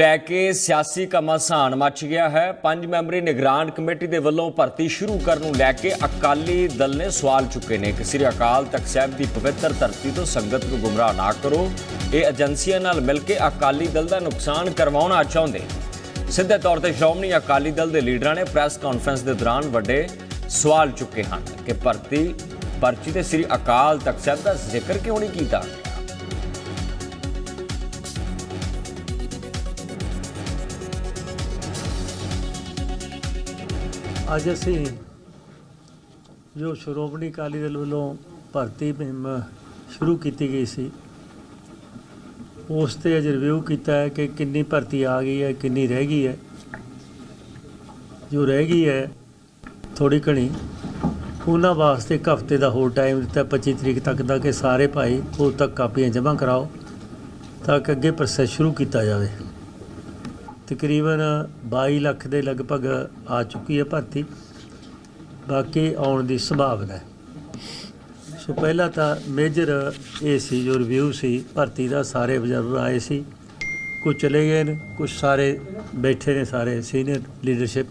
ਲੈ ਕੇ ਸਿਆਸੀ ਘਮਾਸਾਨ ਮੱਚ ਗਿਆ ਹੈ। ਪੰਜ ਮੈਂਬਰੀ ਨਿਗਰਾਨ ਕਮੇਟੀ ਦੇ ਵੱਲੋਂ ਭਰਤੀ ਸ਼ੁਰੂ ਕਰਨ ਨੂੰ ਲੈ ਕੇ ਅਕਾਲੀ ਦਲ ਨੇ ਸਵਾਲ ਚੁੱਕੇ ਨੇ। ਕਿ ਸ੍ਰੀ ਅਕਾਲ ਤਖਤ ਸਾਹਿਬ ਦੀ ਪਵਿੱਤਰ ਧਰਤੀ ਤੋਂ ਸੰਗਤ ਨੂੰ ਗੁੰਮਰਾਹ ਨਾ ਕਰੋ। ਇਹ ਏਜੰਸੀਆਂ ਨਾਲ ਮਿਲ ਕੇ ਅਕਾਲੀ ਦਲ ਦਾ ਨੁਕਸਾਨ ਕਰਵਾਉਣਾ ਚਾਹੁੰਦੇ। ਸਿੱਧੇ ਤੌਰ ਤੇ ਸ਼੍ਰੋਮਣੀ ਅਕਾਲੀ ਦਲ ਦੇ ਲੀਡਰਾਂ ਨੇ ਪ੍ਰੈਸ ਕਾਨਫਰੰਸ ਦੇ ਦੌਰਾਨ ਵੱਡੇ ਸਵਾਲ ਚੁੱਕੇ ਹਨ ਕਿ ਭਰਤੀ ਪਰਚੀ ਤੇ ਸ੍ਰੀ ਅਕਾਲ ਤਖਤ ਸਾਹਿਬ ਦਾ ਜ਼ਿਕਰ ਕਿਉਂ ਨਹੀਂ ਕੀਤਾ? ਅੱਜ ਅਸੀਂ ਜੋ ਸ਼੍ਰੋਮਣੀ ਅਕਾਲੀ ਦਲ ਵੱਲੋਂ ਭਰਤੀ ਮੁਹਿੰਮ ਸ਼ੁਰੂ ਕੀਤੀ ਗਈ ਸੀ, ਉਸ ਤੇ ਅੱਜ ਰਿਵਿਊ ਕੀਤਾ ਹੈ ਕਿ ਕਿੰਨੀ ਭਰਤੀ ਆ ਗਈ ਹੈ, ਕਿੰਨੀ ਰਹਿ ਗਈ ਹੈ। ਜੋ ਰਹਿ ਗਈ ਹੈ ਥੋੜੀ ਘਣੀ, ਉਹਨਾਂ ਵਾਸਤੇ ਇੱਕ ਹਫ਼ਤੇ ਦਾ ਹੋਰ ਟਾਈਮ ਦਿੱਤਾ 25 ਤਰੀਕ ਤੱਕ ਦਾ ਕਿ ਸਾਰੇ ਭਾਈ ਉਦੋਂ ਤੱਕ ਕਾਪੀਆਂ ਜਮ੍ਹਾਂ ਕਰਾਓ, ਤਾਂ ਕਿ ਅੱਗੇ ਪ੍ਰੋਸੈਸ ਸ਼ੁਰੂ ਕੀਤਾ ਜਾਵੇ। ਤਕਰੀਬਨ 22 ਲੱਖ ਦੇ ਲਗਭਗ ਆ ਚੁੱਕੀ ਹੈ ਭਰਤੀ। ਬਾਕੀ ਆਉਣ ਦੀ ਸੰਭਾਵਨਾ ਹੈ। ਸੋ ਪਹਿਲਾਂ ਤਾਂ ਮੇਜਰ ਇਹ ਸੀ, ਜੋ ਰਿਵਿਊ ਸੀ, ਭਰਤੀ ਦਾ ਸਾਰੇ ਅਬਜ਼ਰਵਰ ਆਏ ਸੀ। ਕੁਝ ਚਲੇ ਗਏ ਨੇ, ਕੁਝ ਸਾਰੇ ਬੈਠੇ ਨੇ, ਸਾਰੇ ਸੀਨੀਅਰ ਲੀਡਰਸ਼ਿਪ